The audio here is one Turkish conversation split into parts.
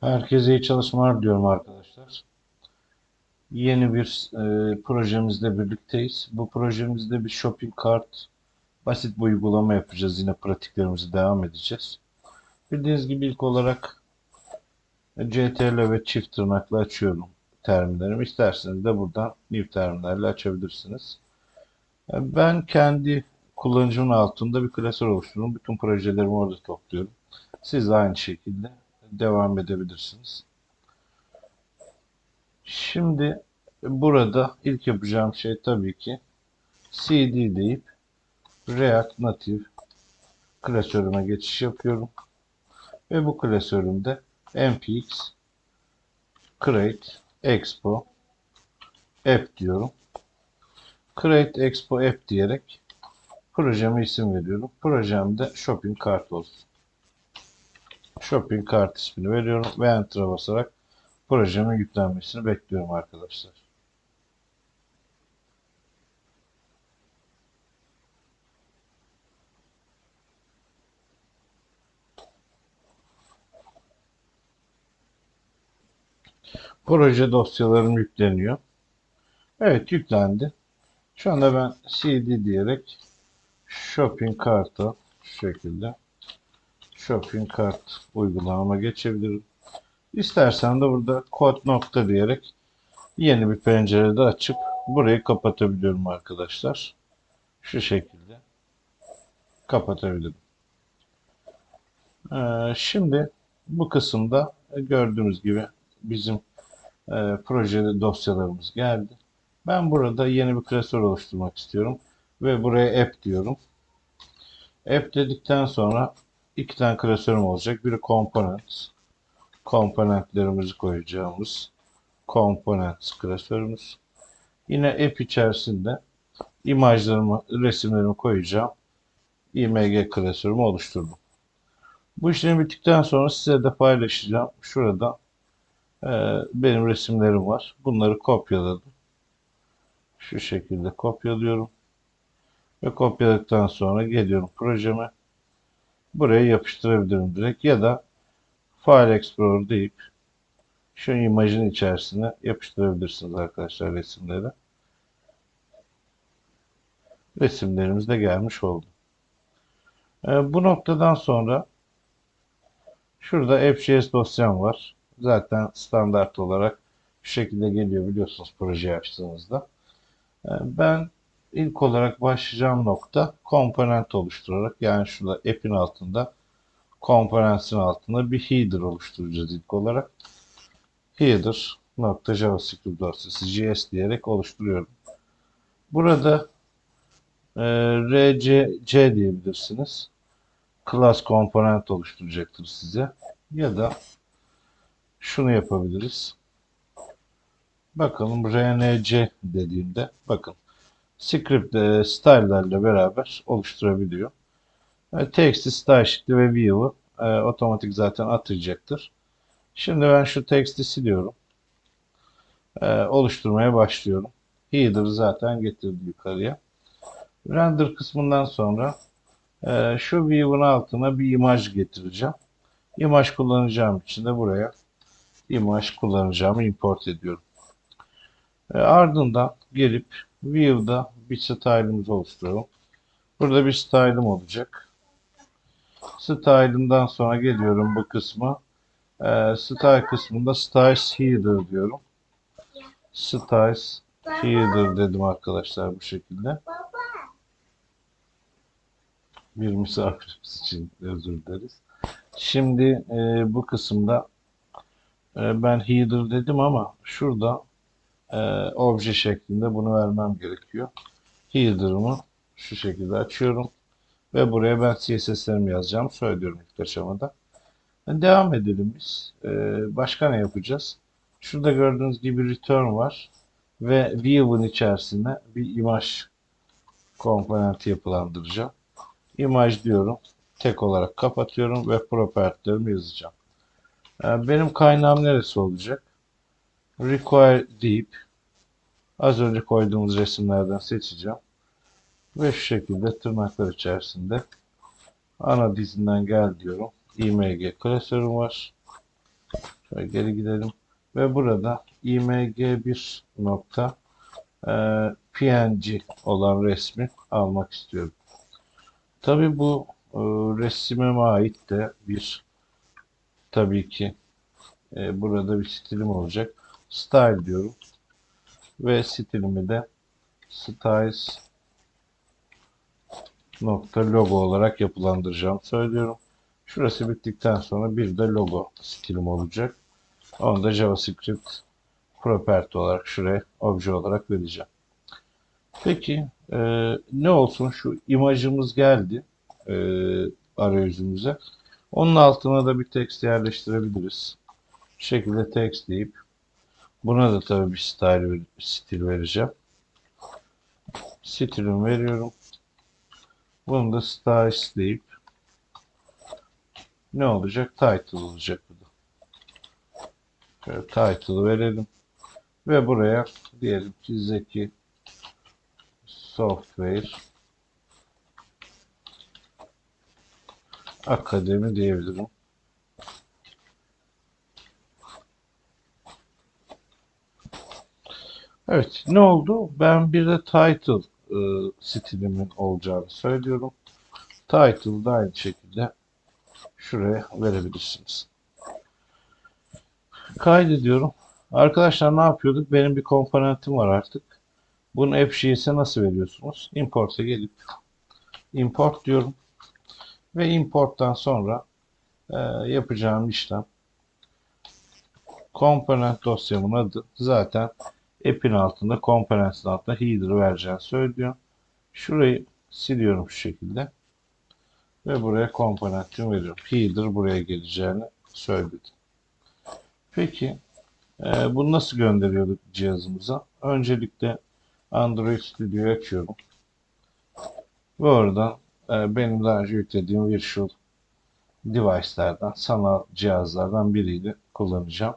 Herkese iyi çalışmalar diyorum arkadaşlar. Yeni bir e, projemizle birlikteyiz. Bu projemizde bir shopping cart, basit bir uygulama yapacağız. Yine pratiklerimizi devam edeceğiz. Bildiğiniz gibi ilk olarak CTRL ve çift tırnakla açıyorum terminalimi. İsterseniz de buradan new terminalle açabilirsiniz. E, Ben kendi kullanıcımın altında bir klasör oluşturuyorum. Bütün projelerimi orada topluyorum. Siz aynı şekilde devam edebilirsiniz. Şimdi burada ilk yapacağım şey tabii ki cd deyip React Native klasörüme geçiş yapıyorum. Ve bu klasörümde npx create expo app diyorum. Create expo app diyerek projeme isim veriyorum. Projemde shopping cart olsun. Shopping cart ismini veriyorum ve Enter'a basarak projemin yüklenmesini bekliyorum arkadaşlar. Proje dosyalarım yükleniyor. Evet yüklendi. Şu anda ben cd diyerek shopping cart'a şu şekilde shopping cart uygulamama geçebilirim. İstersen de burada kod nokta diyerek yeni bir pencerede açıp burayı kapatabiliyorum arkadaşlar. Şu şekilde kapatabilirim. Ee, şimdi bu kısımda gördüğünüz gibi bizim e, projede dosyalarımız geldi. Ben burada yeni bir klasör oluşturmak istiyorum ve buraya app diyorum. App dedikten sonra iki tane klasörüm olacak. Biri components. Komponentlerimizi koyacağımız components klasörümüz. Yine app içerisinde imajlarımı, resimlerimi koyacağım. img klasörümü oluşturdum. Bu işlem bittikten sonra size de paylaşacağım. Şurada e, benim resimlerim var. Bunları kopyaladım. Şu şekilde kopyalıyorum. Ve kopyaladıktan sonra geliyorum projeme. Buraya yapıştırabilirim direkt ya da File Explorer deyip şu imajın içerisine yapıştırabilirsiniz arkadaşlar resimleri. Resimlerimiz de gelmiş oldu. Ee, bu noktadan sonra şurada App.js dosyam var. Zaten standart olarak şu şekilde geliyor biliyorsunuz projeyi açtığınızda. Ee, ben ilk olarak başlayacağım nokta komponent oluşturarak yani şurada app'in altında komponentin altında bir header oluşturacağız ilk olarak. Header nokta JavaScript dosyası JS diyerek oluşturuyorum. Burada e, RCC diyebilirsiniz. Class komponent oluşturacaktır size. Ya da şunu yapabiliriz. Bakalım RNC dediğimde bakın script e, style'larla beraber oluşturabiliyor. E, text'i style sheet'i ve view'u e, otomatik zaten atayacaktır. Şimdi ben şu text'i siliyorum. E, oluşturmaya başlıyorum. Header zaten getirdi yukarıya. Render kısmından sonra e, şu view'un altına bir imaj getireceğim. İmaj kullanacağım için de buraya imaj kullanacağımı import ediyorum. E, ardından gelip view'da bir style'ımız oluşturalım. Burada bir style'ım olacak. Style'ından sonra geliyorum bu kısma. E, style kısmında styles header diyorum. Styles header dedim arkadaşlar bu şekilde. Bir misafirimiz için özür dileriz. Şimdi e, bu kısımda e, ben header dedim ama şurada e, obje şeklinde bunu vermem gerekiyor. Header'ımı şu şekilde açıyorum. Ve buraya ben CSS'lerimi yazacağım. Söylüyorum ilk aşamada. Devam edelim biz. E, başka ne yapacağız? Şurada gördüğünüz gibi return var. Ve view'un içerisine bir imaj komponenti yapılandıracağım. Imaj diyorum. Tek olarak kapatıyorum ve property'lerimi yazacağım. E, benim kaynağım neresi olacak? Require deyip az önce koyduğumuz resimlerden seçeceğim. Ve şu şekilde tırnaklar içerisinde ana dizinden gel diyorum. img klasörüm var. Şöyle geri gidelim. Ve burada img1 nokta e, png olan resmi almak istiyorum. Tabii bu e, resmime ait de bir tabii ki e, burada bir stilim olacak. Style diyorum. Ve stilimi de styles nokta logo olarak yapılandıracağım söylüyorum. Şurası bittikten sonra bir de logo stilim olacak. Onu da JavaScript property olarak şuraya obje olarak vereceğim. Peki e, ne olsun şu imajımız geldi e, arayüzümüze. Onun altına da bir text yerleştirebiliriz. Şekilde text deyip buna da tabii bir style stil vereceğim. Stilimi veriyorum. Bunu da styles deyip ne olacak? Title olacak bu da. Şöyle title verelim. Ve buraya diyelim ki Zeki Software Akademi diyebilirim. Evet, ne oldu? Ben bir de title e, stilimin olacağını söylüyorum. Title da aynı şekilde şuraya verebilirsiniz. Kaydediyorum. Arkadaşlar ne yapıyorduk? Benim bir komponentim var artık. Bunu AppJS'e nasıl veriyorsunuz? Import'a gelip import diyorum. Ve importtan sonra e, yapacağım işlem komponent dosyamın adı zaten app'in altında components'in altında header vereceğini söylüyor. Şurayı siliyorum şu şekilde. Ve buraya komponentimi veriyorum. Header buraya geleceğini söyledi. Peki e, bunu nasıl gönderiyorduk cihazımıza? Öncelikle Android Studio'yu açıyorum. Ve oradan e, benim daha önce yüklediğim Virtual Device'lerden, sanal cihazlardan biriyle kullanacağım.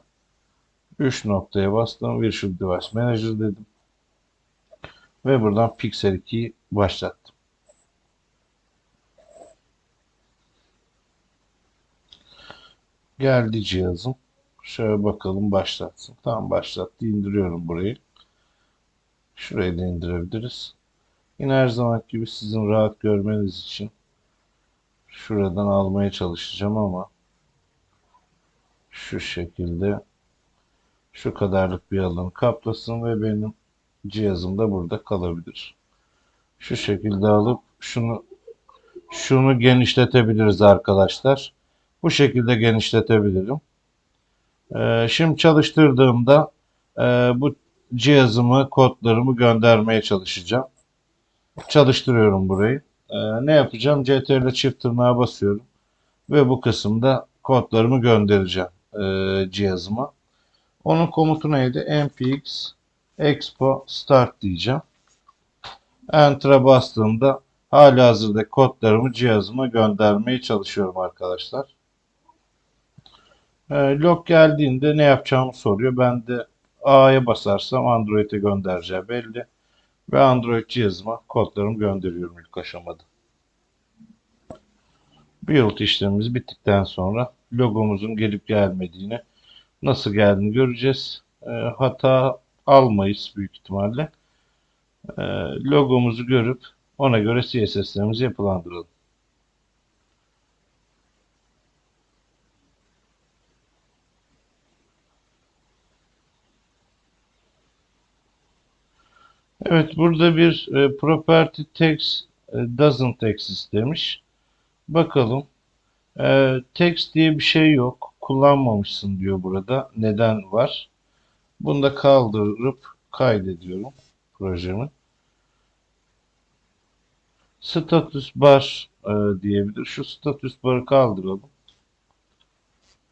3 noktaya bastım. Virtual Device Manager dedim. Ve buradan Pixel 2'yi başlattım. Geldi cihazım. Şöyle bakalım başlatsın. Tamam başlattı. İndiriyorum burayı. Şurayı da indirebiliriz. Yine her zaman gibi sizin rahat görmeniz için şuradan almaya çalışacağım ama şu şekilde şu kadarlık bir alanı kaplasın ve benim cihazım da burada kalabilir. Şu şekilde alıp şunu şunu genişletebiliriz arkadaşlar. Bu şekilde genişletebilirim. Ee, şimdi çalıştırdığımda e, bu cihazımı, kodlarımı göndermeye çalışacağım. Çalıştırıyorum burayı. Ee, ne yapacağım? CTRL çift tırnağa basıyorum. Ve bu kısımda kodlarımı göndereceğim e, cihazıma. Onun komutu neydi? npx expo start diyeceğim. Enter'a bastığımda hali hazırda kodlarımı cihazıma göndermeye çalışıyorum arkadaşlar. E, log geldiğinde ne yapacağımı soruyor. Ben de A'ya basarsam Android'e göndereceği belli. Ve Android cihazıma kodlarımı gönderiyorum ilk aşamada. Build işlemimiz bittikten sonra logomuzun gelip gelmediğini nasıl geldiğini göreceğiz. E, hata almayız büyük ihtimalle. E, logomuzu görüp ona göre CSS'lerimizi yapılandıralım. Evet burada bir e, property text e, doesn't exist demiş. Bakalım. E, text diye bir şey yok. Kullanmamışsın diyor burada. Neden var? Bunu da kaldırıp kaydediyorum projemi. Status bar e, diyebilir. Şu status barı kaldıralım.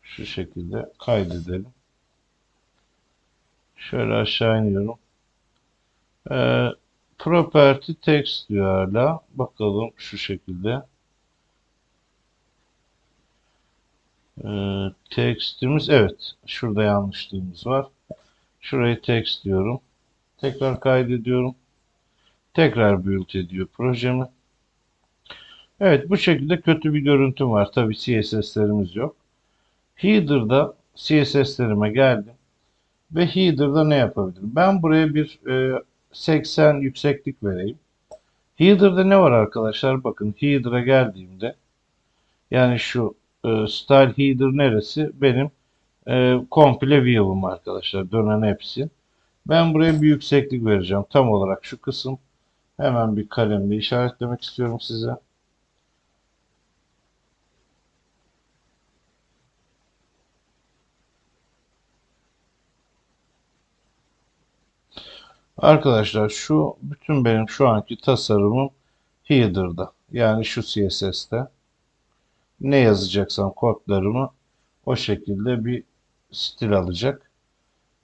Şu şekilde kaydedelim. Şöyle aşağı iniyorum. E, property text diyor hala. Bakalım şu şekilde. E, text'imiz evet. Şurada yanlışlığımız var. Şurayı text diyorum. Tekrar kaydediyorum. Tekrar build ediyor projemi. Evet bu şekilde kötü bir görüntüm var. Tabi CSS'lerimiz yok. Header'da CSS'lerime geldim. Ve header'da ne yapabilirim? Ben buraya bir e, 80 yükseklik vereyim. Header'da ne var arkadaşlar? Bakın header'a geldiğimde yani şu e, style header neresi? Benim e, komple view'um arkadaşlar. Dönen hepsi. Ben buraya bir yükseklik vereceğim. Tam olarak şu kısım. Hemen bir kalemle işaretlemek istiyorum size. Arkadaşlar şu bütün benim şu anki tasarımım header'da. Yani şu CSS'te. Ne yazacaksam kodlarımı o şekilde bir stil alacak.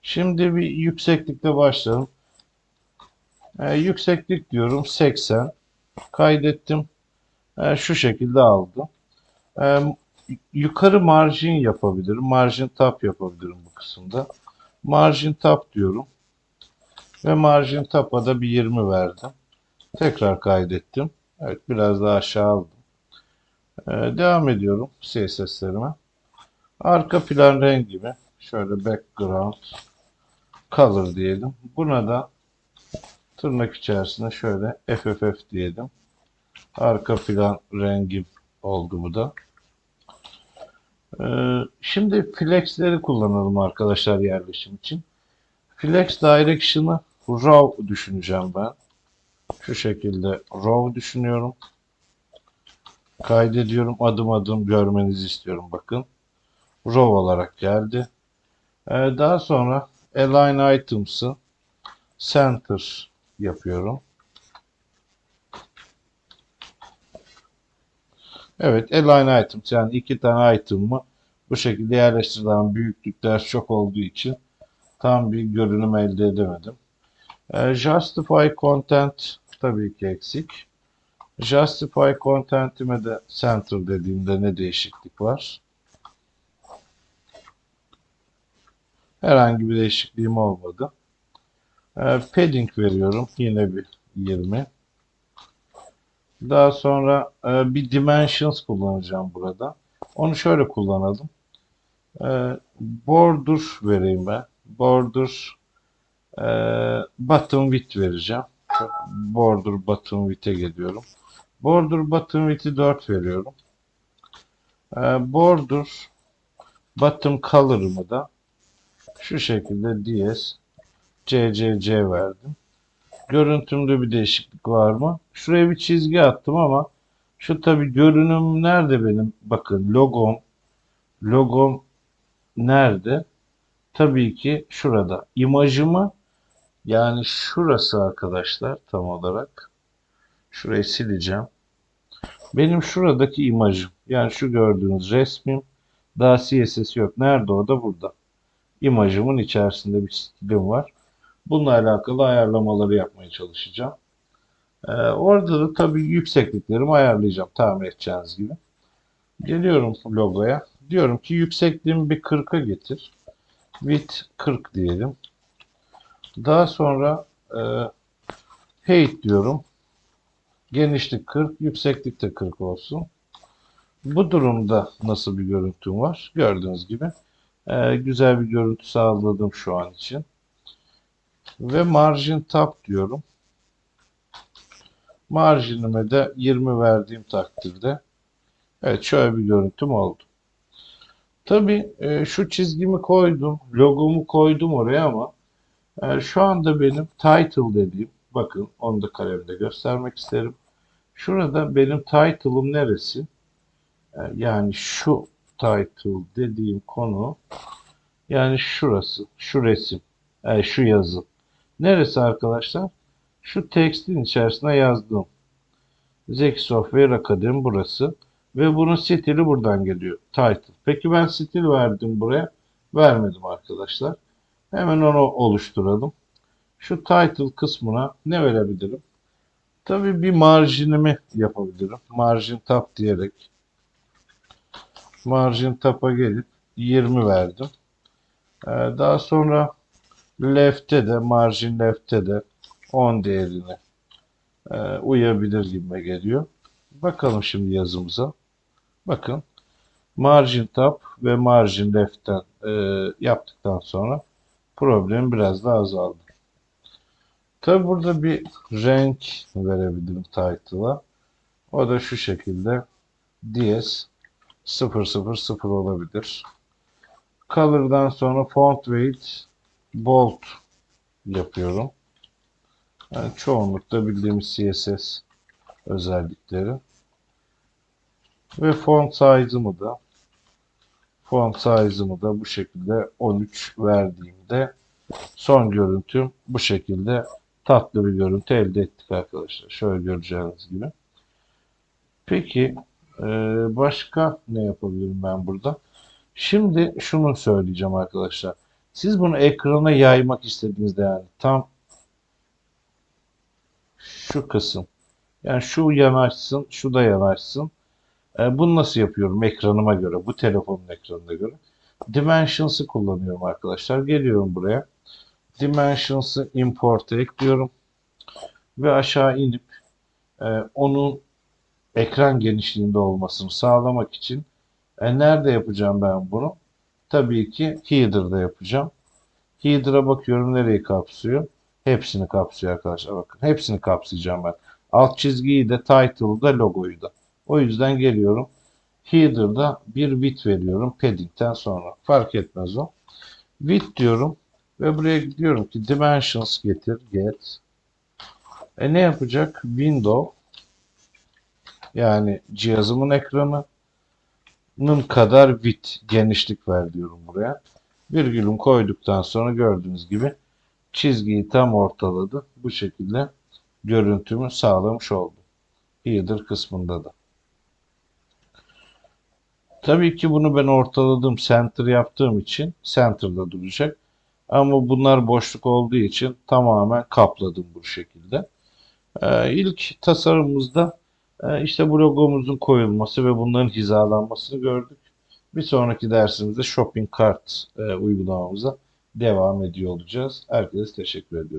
Şimdi bir yükseklikle başlayalım. Ee, yükseklik diyorum 80. Kaydettim. Ee, şu şekilde aldım. Ee, yukarı margin yapabilirim. Margin tab yapabilirim bu kısımda. Margin tab diyorum. Ve margin tab'a da bir 20 verdim. Tekrar kaydettim. Evet biraz daha aşağı aldım. Ee, devam ediyorum CSS'lerime. Arka plan rengimi şöyle background color diyelim. Buna da tırnak içerisinde şöyle FFF diyelim. Arka plan rengim oldu bu da. Ee, şimdi flexleri kullanalım arkadaşlar yerleşim için. Flex direction'ı raw düşüneceğim ben. Şu şekilde raw düşünüyorum. Kaydediyorum. Adım adım görmenizi istiyorum. Bakın. Raw olarak geldi. Ee, daha sonra align items'ı center yapıyorum. Evet, align items yani iki tane item'ı bu şekilde yerleştirilen büyüklükler çok olduğu için tam bir görünüm elde edemedim. Ee, justify content tabii ki eksik. Justify content'ime de center dediğimde ne değişiklik var? Herhangi bir değişikliğim olmadı. Ee, padding veriyorum. Yine bir 20. Daha sonra e, bir dimensions kullanacağım burada. Onu şöyle kullanalım. Ee, border vereyim ben. Border e, bottom width vereceğim. Border bottom width'e geliyorum. Border bottom width'i 4 veriyorum. Ee, border bottom color'ımı da şu şekilde DS CCC verdim. Görüntümde bir değişiklik var mı? Şuraya bir çizgi attım ama şu tabi görünüm nerede benim? Bakın logom logom nerede? Tabii ki şurada. İmajımı yani şurası arkadaşlar tam olarak. Şurayı sileceğim. Benim şuradaki imajım yani şu gördüğünüz resmim daha CSS yok. Nerede o da burada. İmajımın içerisinde bir stilim var. Bununla alakalı ayarlamaları yapmaya çalışacağım. Ee, orada da tabii yüksekliklerimi ayarlayacağım tahmin edeceğiniz gibi. Geliyorum logoya. Diyorum ki yüksekliğimi bir 40'a getir. Width 40 diyelim. Daha sonra e, height diyorum. Genişlik 40, yükseklik de 40 olsun. Bu durumda nasıl bir görüntüm var? Gördüğünüz gibi e, güzel bir görüntü sağladım şu an için. Ve margin tab diyorum. Marjinime de 20 verdiğim takdirde evet şöyle bir görüntüm oldu. Tabii e, şu çizgimi koydum, logomu koydum oraya ama e, şu anda benim title dediğim, bakın onu da kalemde göstermek isterim. Şurada benim title'ım neresi? E, yani şu title dediğim konu yani şurası, şu resim, e, şu yazı. Neresi arkadaşlar? Şu tekstin içerisine yazdığım. Zeki Software Academy burası. Ve bunun stili buradan geliyor. Title. Peki ben stil verdim buraya. Vermedim arkadaşlar. Hemen onu oluşturalım. Şu title kısmına ne verebilirim? Tabii bir marjinimi yapabilirim. Margin tab diyerek margin tab'a gelip 20 verdim. Ee, daha sonra left'te de margin left'te de 10 değerine e, uyabilir gibime geliyor. Bakalım şimdi yazımıza. Bakın Margin tab ve margin left'ten e, yaptıktan sonra problem biraz daha azaldı. Tabi burada bir renk verebilirim title'a. O da şu şekilde DS 000 olabilir. Color'dan sonra font weight bold yapıyorum. Yani çoğunlukla bildiğimiz CSS özellikleri. Ve font size'ımı da font size'ımı da bu şekilde 13 verdiğimde son görüntüm bu şekilde tatlı bir görüntü elde ettik arkadaşlar. Şöyle göreceğiniz gibi. Peki e, başka ne yapabilirim ben burada? Şimdi şunu söyleyeceğim arkadaşlar. Siz bunu ekrana yaymak istediğinizde yani tam şu kısım. Yani şu yanaşsın, şu da yanaşsın. E, bunu nasıl yapıyorum ekranıma göre, bu telefonun ekranına göre? Dimensions'ı kullanıyorum arkadaşlar. Geliyorum buraya. Dimensions'ı import'a ekliyorum. Ve aşağı inip e, onun ekran genişliğinde olmasını sağlamak için e, nerede yapacağım ben bunu? Tabii ki header'da yapacağım. Header'a bakıyorum nereyi kapsıyor? Hepsini kapsıyor arkadaşlar. Bakın hepsini kapsayacağım ben. Alt çizgiyi de title'ı da logoyu da. O yüzden geliyorum. Header'da bir width veriyorum padding'den sonra. Fark etmez o. Width diyorum ve buraya gidiyorum ki dimensions getir get. E ne yapacak? Window yani cihazımın ekranının kadar width genişlik ver diyorum buraya. Virgülüm koyduktan sonra gördüğünüz gibi çizgiyi tam ortaladı. Bu şekilde görüntümü sağlamış oldum. Header kısmında da. Tabii ki bunu ben ortaladım, center yaptığım için center'da duracak. Ama bunlar boşluk olduğu için tamamen kapladım bu şekilde. Ee, ilk tasarımımızda e, işte bu logomuzun koyulması ve bunların hizalanmasını gördük. Bir sonraki dersimizde shopping cart e, uygulamamıza devam ediyor olacağız. Herkese teşekkür ediyorum.